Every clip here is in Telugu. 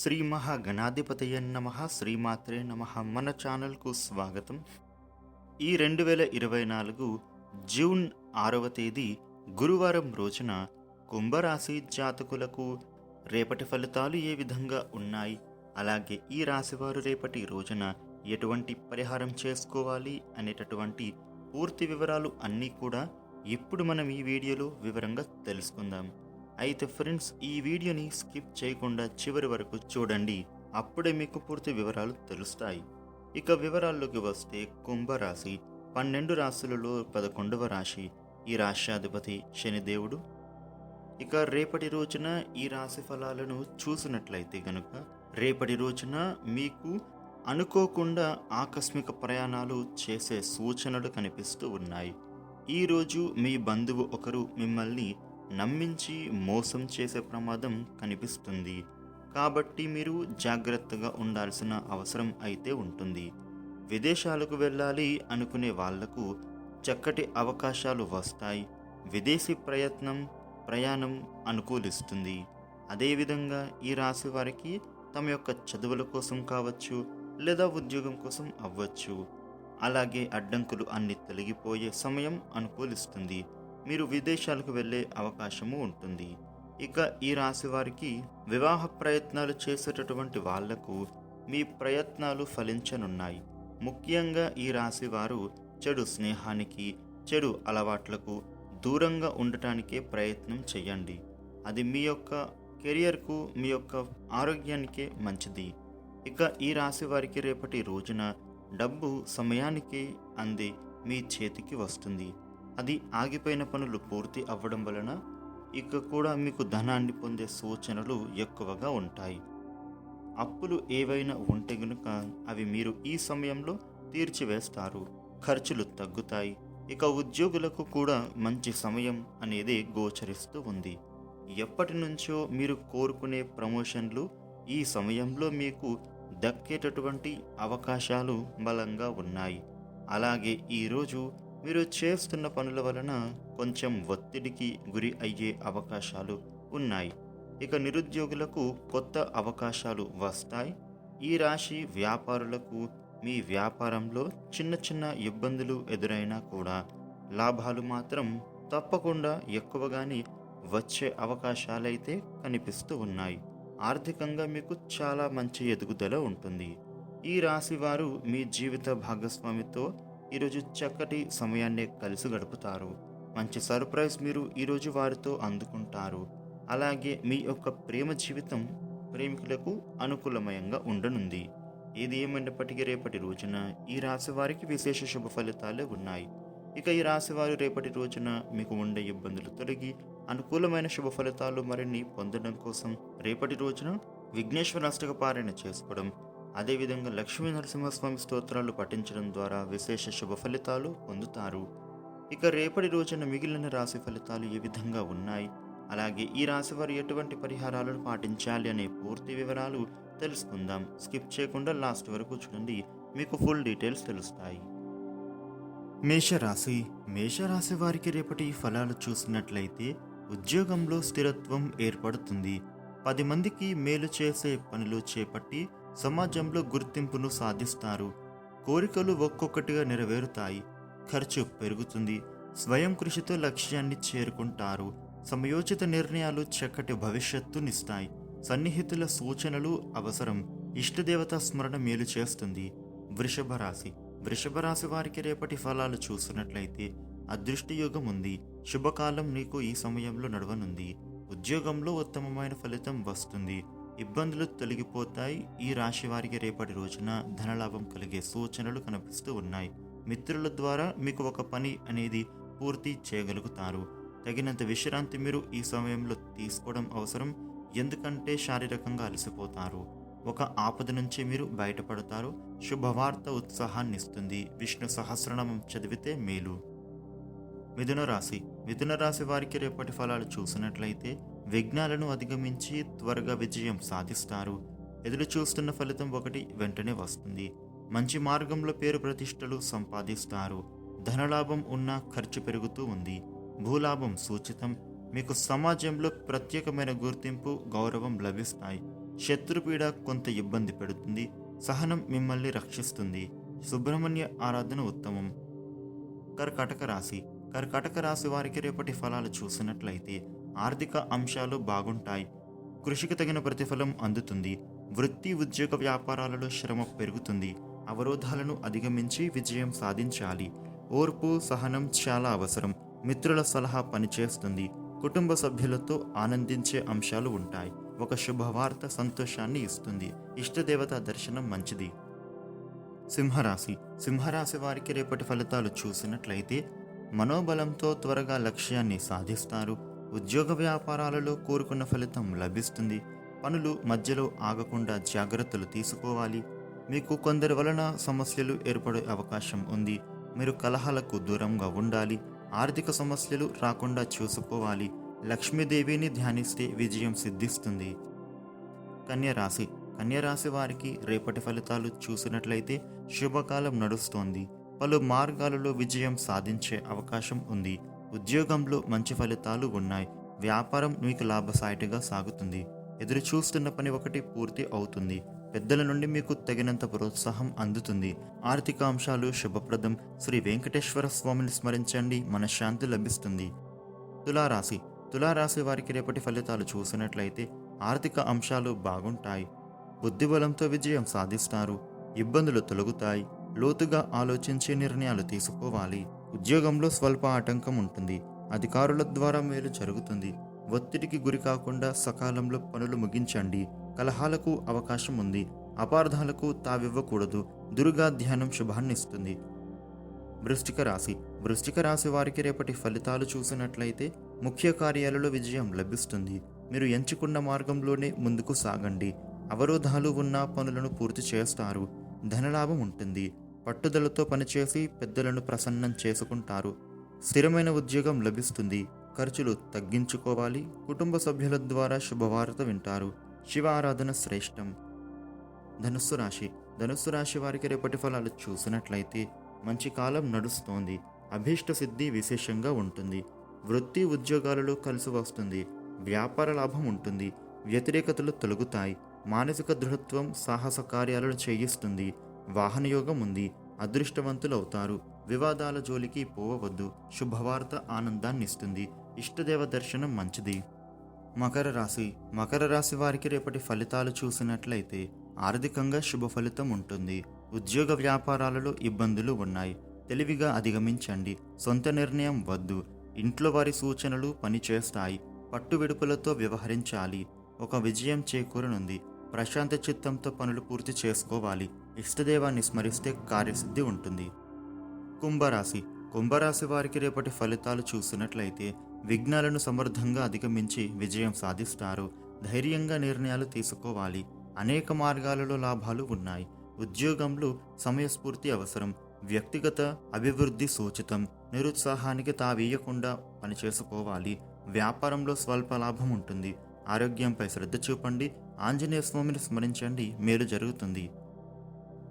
శ్రీ మహాగణాధిపతయ నమ శ్రీమాత్రే నమ. మన ఛానల్కు స్వాగతం. ఈ రెండు వేల ఇరవై నాలుగు జూన్ ఆరవ తేదీ గురువారం రోజున కుంభరాశి జాతకులకు రేపటి ఫలితాలు ఏ విధంగా ఉన్నాయి? అలాగే ఈ రాశివారు రేపటి రోజున ఎటువంటి పరిహారం చేసుకోవాలి అనేటటువంటి పూర్తి వివరాలు అన్నీ కూడా ఇప్పుడు మనం ఈ వీడియోలో వివరంగా తెలుసుకుందాం. అయితే ఫ్రెండ్స్ ఈ వీడియోని స్కిప్ చేయకుండా చివరి వరకు చూడండి. అప్పుడే మీకు పూర్తి వివరాలు తెలుస్తాయి. ఇక వివరాల్లోకి వస్తే కుంభరాశి. పన్నెండు రాశులలో పదకొండవ రాశి. ఈ రాశ్యాధిపతి శనిదేవుడు ఇక రేపటి రోజున ఈ రాశి ఫలాలను చూసినట్లయితే గనుక రేపటి రోజున మీకు అనుకోకుండా ఆకస్మిక ప్రయాణాలు చేసే సూచనలు కనిపిస్తూ ఉన్నాయి. ఈరోజు మీ బంధువు ఒకరు మిమ్మల్ని నమ్మించి మోసం చేసే ప్రమాదం కనిపిస్తుంది. కాబట్టి మీరు జాగ్రత్తగా ఉండాల్సిన అవసరం అయితే ఉంటుంది. విదేశాలకు వెళ్ళాలి అనుకునే వాళ్ళకు చక్కటి అవకాశాలు వస్తాయి. విదేశీ ప్రయత్నం ప్రయాణం అనుకూలిస్తుంది. అదేవిధంగా ఈ రాశి వారికి తమ యొక్క చదువుల కోసం కావచ్చు లేదా ఉద్యోగం కోసం అవ్వచ్చు. అలాగే అడ్డంకులు అన్ని తొలగిపోయే సమయం అనుకూలిస్తుంది. మీరు విదేశాలకు వెళ్ళే అవకాశము ఉంటుంది. ఇక ఈ రాశి వారికి వివాహ ప్రయత్నాలు చేసేటటువంటి వాళ్ళకు మీ ప్రయత్నాలు ఫలించనున్నాయి. ముఖ్యంగా ఈ రాశి వారు చెడు స్నేహానికి చెడు అలవాట్లకు దూరంగా ఉండటానికే ప్రయత్నం చేయండి. అది మీ యొక్క కెరియర్కు మీ యొక్క ఆరోగ్యానికే మంచిది. ఇక ఈ రాశి వారికి రేపటి రోజున డబ్బు సమయానికి అంది మీ చేతికి వస్తుంది. అది ఆగిపోయిన పనులు పూర్తి అవ్వడం వలన ఇక కూడా మీకు ధనాన్ని పొందే సూచనలు ఎక్కువగా ఉంటాయి. అప్పులు ఏవైనా ఉంటే గనుక అవి మీరు ఈ సమయంలో తీర్చివేస్తారు. ఖర్చులు తగ్గుతాయి. ఇక ఉద్యోగులకు కూడా మంచి సమయం అనేది గోచరిస్తూ ఉంది. ఎప్పటి నుంచో మీరు కోరుకునే ప్రమోషన్లు ఈ సమయంలో మీకు దక్కేటటువంటి అవకాశాలు బలంగా ఉన్నాయి. అలాగే ఈరోజు మీరు చేస్తున్న పనుల వలన కొంచెం ఒత్తిడికి గురి అయ్యే అవకాశాలు ఉన్నాయి. ఇక నిరుద్యోగులకు కొత్త అవకాశాలు వస్తాయి. ఈ రాశి వ్యాపారులకు మీ వ్యాపారంలో చిన్న చిన్న ఇబ్బందులు ఎదురైనా కూడా లాభాలు మాత్రం తప్పకుండా ఎక్కువగానే వచ్చే అవకాశాలైతే కనిపిస్తూ ఉన్నాయి. ఆర్థికంగా మీకు చాలా మంచి ఎదుగుదల ఉంటుంది. ఈ రాశి వారు మీ జీవిత భాగస్వామితో ఈరోజు చక్కటి సమయాన్ని కలిసి గడుపుతారు. మంచి సర్ప్రైజ్ మీరు ఈరోజు వారితో అందుకుంటారు. అలాగే మీ యొక్క ప్రేమ జీవితం ప్రేమికులకు అనుకూలమయంగా ఉండనుంది. ఏది ఏమైనప్పటికీ రేపటి రోజున ఈ రాశి వారికి విశేష శుభ ఫలితాలే ఉన్నాయి. ఇక ఈ రాశి వారు రేపటి రోజున మీకు ఉండే ఇబ్బందులు తొలగి అనుకూలమైన శుభ ఫలితాలు మరిన్ని పొందడం కోసం రేపటి రోజున విఘ్నేశ్వర అష్టక పారాయణ చేసుకోవడం అదేవిధంగా లక్ష్మీ నరసింహస్వామి స్తోత్రాలు పఠించడం ద్వారా విశేష శుభ ఫలితాలు పొందుతారు. ఇక రేపటి రోజున మిగిలిన రాశి ఫలితాలు ఏ విధంగా ఉన్నాయి? అలాగే ఈ రాశి వారు ఎటువంటి పరిహారాలను పాటించాలి అనే పూర్తి వివరాలు తెలుసుకుందాం. స్కిప్ చేయకుండా లాస్ట్ వరకు చూడండి మీకు ఫుల్ డీటెయిల్స్ తెలుస్తాయి. మేషరాశి. మేషరాశి వారికి రేపటి ఫలాలు చూసినట్లయితే ఉద్యోగంలో స్థిరత్వం ఏర్పడుతుంది. పది మందికి మేలు చేసే పనులు చేపట్టి సమాజంలో గుర్తింపును సాధిస్తారు. కోరికలు ఒక్కొక్కటిగా నెరవేరుతాయి. ఖర్చు పెరుగుతుంది. స్వయం కృషితో లక్ష్యాన్ని చేరుకుంటారు. సమయోచిత నిర్ణయాలు చక్కటి భవిష్యత్తునిస్తాయి. సన్నిహితుల సూచనలు అవసరం. ఇష్టదేవత స్మరణ మేలు చేస్తుంది. వృషభ రాశి. వృషభ రాశి వారికి రేపటి ఫలాలు చూసినట్లయితే అదృష్టయుగం ఉంది. శుభకాలం నీకు ఈ సమయంలో నడవనుంది. ఉద్యోగంలో ఉత్తమమైన ఫలితం వస్తుంది. ఇబ్బందులు తొలగిపోతాయి. ఈ రాశి వారికి రేపటి రోజున ధనలాభం కలిగే సూచనలు కనిపిస్తూ ఉన్నాయి. మిత్రుల ద్వారా మీకు ఒక పని అనేది పూర్తి చేయగలుగుతారు. తగినంత విశ్రాంతి మీరు ఈ సమయంలో తీసుకోవడం అవసరం. ఎందుకంటే శారీరకంగా అలసిపోతారు. ఒక ఆపద నుంచి మీరు బయటపడతారు. శుభవార్త ఉత్సాహాన్ని ఇస్తుంది. విష్ణు సహస్రనామం చదివితే మేలు. మిథున రాశి. మిథున రాశి వారికి రేపటి ఫలాలు చూసినట్లయితే విఘ్నాలను అధిగమించి త్వరగా విజయం సాధిస్తారు. ఎదురు చూస్తున్న ఫలితం ఒకటి వెంటనే వస్తుంది. మంచి మార్గంలో పేరు ప్రతిష్టలు సంపాదిస్తారు. ధనలాభం ఉన్న ఖర్చు పెరుగుతూ ఉంది. భూలాభం సూచితం. మీకు సమాజంలో ప్రత్యేకమైన గుర్తింపు గౌరవం లభిస్తాయి. శత్రుపీడ కొంత ఇబ్బంది పెడుతుంది. సహనం మిమ్మల్ని రక్షిస్తుంది. సుబ్రహ్మణ్య ఆరాధన ఉత్తమం. కర్కాటక రాశి. కర్కాటక రాశి వారికి రేపటి ఫలాలు చూసినట్లయితే ఆర్థిక అంశాలు బాగుంటాయి. కృషికి తగిన ప్రతిఫలం అందుతుంది. వృత్తి ఉద్యోగ వ్యాపారాలలో శ్రమ పెరుగుతుంది. అవరోధాలను అధిగమించి విజయం సాధించాలి. ఓర్పు సహనం చాలా అవసరం. మిత్రుల సలహా పనిచేస్తుంది. కుటుంబ సభ్యులతో ఆనందించే అంశాలు ఉంటాయి. ఒక శుభవార్త సంతోషాన్ని ఇస్తుంది. ఇష్టదేవత దర్శనం మంచిది. సింహరాశి. సింహరాశి వారికి రేపటి ఫలితాలు చూసినట్లయితే మనోబలంతో త్వరగా లక్ష్యాన్ని సాధిస్తారు. ఉద్యోగ వ్యాపారాలలో కోరుకున్న ఫలితం లభిస్తుంది. పనులు మధ్యలో ఆగకుండా జాగ్రత్తలు తీసుకోవాలి. మీకు కొందరి వలన సమస్యలు ఏర్పడే అవకాశం ఉంది. మీరు కలహాలకు దూరంగా ఉండాలి. ఆర్థిక సమస్యలు రాకుండా చూసుకోవాలి. లక్ష్మీదేవిని ధ్యానిస్తే విజయం సిద్ధిస్తుంది. కన్యరాశి కన్యరాశి వారికి రేపటి ఫలితాలు చూసినట్లయితే శుభకాలం నడుస్తోంది. పలు మార్గాలలో విజయం సాధించే అవకాశం ఉంది. ఉద్యోగంలో మంచి ఫలితాలు ఉన్నాయి. వ్యాపారం మీకు లాభసాటిగా సాగుతుంది. ఎదురు చూస్తున్న పని ఒకటి పూర్తి అవుతుంది. పెద్దల నుండి మీకు తగినంత ప్రోత్సాహం అందుతుంది. ఆర్థిక అంశాలు శుభప్రదం. శ్రీ వెంకటేశ్వర స్వామిని స్మరించండి. మనశ్శాంతి లభిస్తుంది. తులారాశి. తులారాశి వారికి రేపటి ఫలితాలు చూసినట్లయితే ఆర్థిక అంశాలు బాగుంటాయి. బుద్ధిబలంతో విజయం సాధిస్తారు. ఇబ్బందులు తొలగుతాయి. లోతుగా ఆలోచించే నిర్ణయాలు తీసుకోవాలి. ఉద్యోగంలో స్వల్ప ఆటంకం ఉంటుంది. అధికారుల ద్వారా మేలు జరుగుతుంది. ఒత్తిడికి గురి కాకుండా సకాలంలో పనులు ముగించండి. కలహాలకు అవకాశం ఉంది. అపార్థాలకు తావివ్వకూడదు. దుర్గా ధ్యానం శుభాన్నిస్తుంది వృష్టిక రాశి. వృష్టిక రాశి వారికి రేపటి ఫలితాలు చూసినట్లయితే ముఖ్య కార్యాలలో విజయం లభిస్తుంది. మీరు ఎంచుకున్న మార్గంలోనే ముందుకు సాగండి. అవరోధాలు ఉన్న పనులను పూర్తి చేస్తారు. ధనలాభం ఉంటుంది. పట్టుదలతో పనిచేసి పెద్దలను ప్రసన్నం చేసుకుంటారు. స్థిరమైన ఉద్యోగం లభిస్తుంది. ఖర్చులు తగ్గించుకోవాలి. కుటుంబ సభ్యుల ద్వారా శుభవార్త వింటారు. శివ ఆరాధన శ్రేష్టం. ధనుస్సు రాశి. ధనుస్సు రాశి వారికి రేపటి ఫలాలు చూసినట్లయితే మంచి కాలం నడుస్తోంది. అభీష్ట సిద్ధి విశేషంగా ఉంటుంది. వృత్తి ఉద్యోగాలలో కలిసి వస్తుంది. వ్యాపార లాభం ఉంటుంది. వ్యతిరేకతలు తొలగుతాయి. మానసిక దృఢత్వం సాహస కార్యాలను చేయిస్తుంది. వాహనయోగం ఉంది. అదృష్టవంతులు అవుతారు వివాదాల జోలికి పోవద్దు శుభవార్త ఆనందాన్నిస్తుంది. ఇష్టదేవ దర్శనం మంచిది. మకర రాశి. మకర రాశి వారికి రేపటి ఫలితాలు చూసినట్లయితే ఆర్థికంగా శుభ ఫలితం ఉంటుంది. ఉద్యోగ వ్యాపారాలలో ఇబ్బందులు ఉన్నాయి. తెలివిగా అధిగమించండి. సొంత నిర్ణయం వద్దు. ఇంట్లో వారి సూచనలు పనిచేస్తాయి. పట్టు విడుపులతో వ్యవహరించాలి. ఒక విజయం చేకూరనుంది. ప్రశాంత చిత్తంతో పనులు పూర్తి చేసుకోవాలి. ఇష్టదేవాన్ని స్మరిస్తే కార్యసిద్ధి ఉంటుంది. కుంభరాశి. కుంభరాశి వారికి రేపటి ఫలితాలు చూసినట్లయితే విఘ్నాలను సమర్థంగా అధిగమించి విజయం సాధిస్తారు. ధైర్యంగా నిర్ణయాలు తీసుకోవాలి. అనేక మార్గాలలో లాభాలు ఉన్నాయి. ఉద్యోగంలో సమయస్ఫూర్తి అవసరం. వ్యక్తిగత అభివృద్ధి సూచితం. నిరుత్సాహానికి తావీయకుండా పనిచేసుకోవాలి. వ్యాపారంలో స్వల్ప లాభం ఉంటుంది. ఆరోగ్యంపై శ్రద్ధ చూపండి. ఆంజనేయ స్వామిని స్మరించండి. మేలు జరుగుతుంది.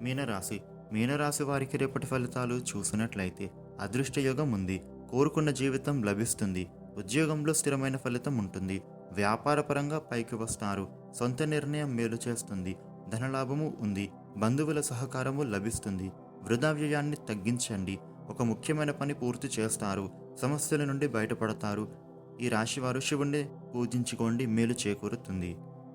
మీనరాశి. మీనరాశి వారికి రేపటి ఫలితాలు చూసినట్లయితే అదృష్టయోగం ఉంది. కోరుకున్న జీవితం లభిస్తుంది. ఉద్యోగంలో స్థిరమైన ఫలితం ఉంటుంది. వ్యాపారపరంగా పైకి వస్తారు. సొంత నిర్ణయం మేలు చేస్తుంది. ధనలాభము ఉంది. బంధువుల సహకారము లభిస్తుంది. వృధా వ్యయాన్ని తగ్గించండి. ఒక ముఖ్యమైన పని పూర్తి చేస్తారు. సమస్యల నుండి బయటపడతారు. ఈ రాశివారు శివుణ్ణి పూజించుకోండి. మేలు చేకూరుతుంది.